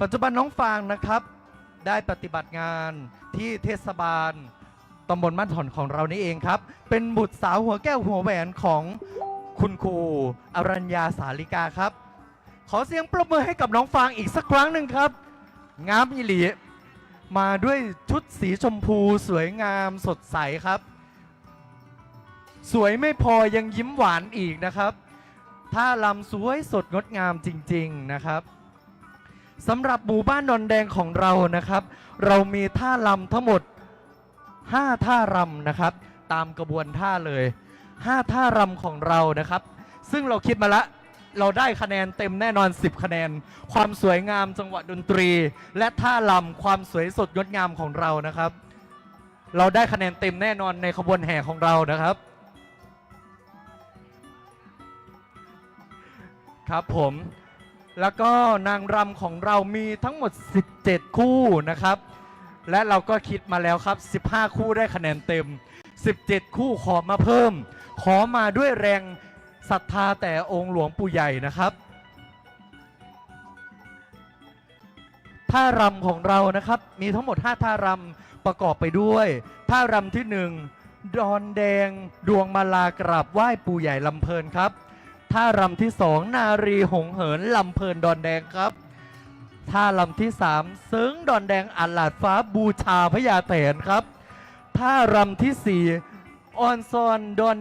ปัจจุบันน้องฟางนะครับ ได้ปฏิบัติงานที่เทศบาลตำบลบ้านถ่อนของเรานี่เองครับ เป็นบุตรสาวหัวแก้วหัวแหวนของคุณครูอรัญญาสาลิกาครับ ขอเสียงปรบมือให้กับน้องฟางอีกสักครั้งหนึ่งครับ งามอิหลีมาด้วยชุดสีชมพูสวยงามสดใสครับ สวยไม่พอยังยิ้มหวานอีกนะครับท่าลำสวยสดงดงามจริง ๆนะครับ สำหรับหมู่บ้านนนแดงของเรานะครับ เรามีท่าลำทั้งหมด 5 ท่ารำนะครับ ตามกระบวนท่าเลย 5 ท่ารำของเรานะครับ ซึ่งเราคิดมาละเราได้คะแนนเต็มแน่นอน 10 คะแนน ความสวยงามจังหวะดนตรี และท่าลำความสวยสดงดงามของเรานะครับ เราได้คะแนนเต็มแน่นอนในขบวนแห่ของเรานะครับ ครับผม แล้วก็นางรำของเรามีทั้งหมด 17 คู่นะครับ และเราก็คิดมาแล้วครับ 15 คู่ได้คะแนนเต็ม 17 คู่ขอมาเพิ่ม ขอมาด้วยแรงศรัทธาแต่องค์หลวงปู่ใหญ่นะครับท่ารำของเรานะครับ มีทั้งหมด 5 ท่ารำประกอบไปด้วย ท่ารำที่ 1 ดอนแดงดวงมาลากราบไหว้ปู่ใหญ่ลำเพลินครับ ท่ารำที่ 2 นารีหงเหินลำเพลินดอนแดงครับ ท่าลำที่ 3 ซึ้งดอนแดงอัลลาดฟ้าบูชาพญาแถนครับ ท่ารำที่ 4ออนซอนดอน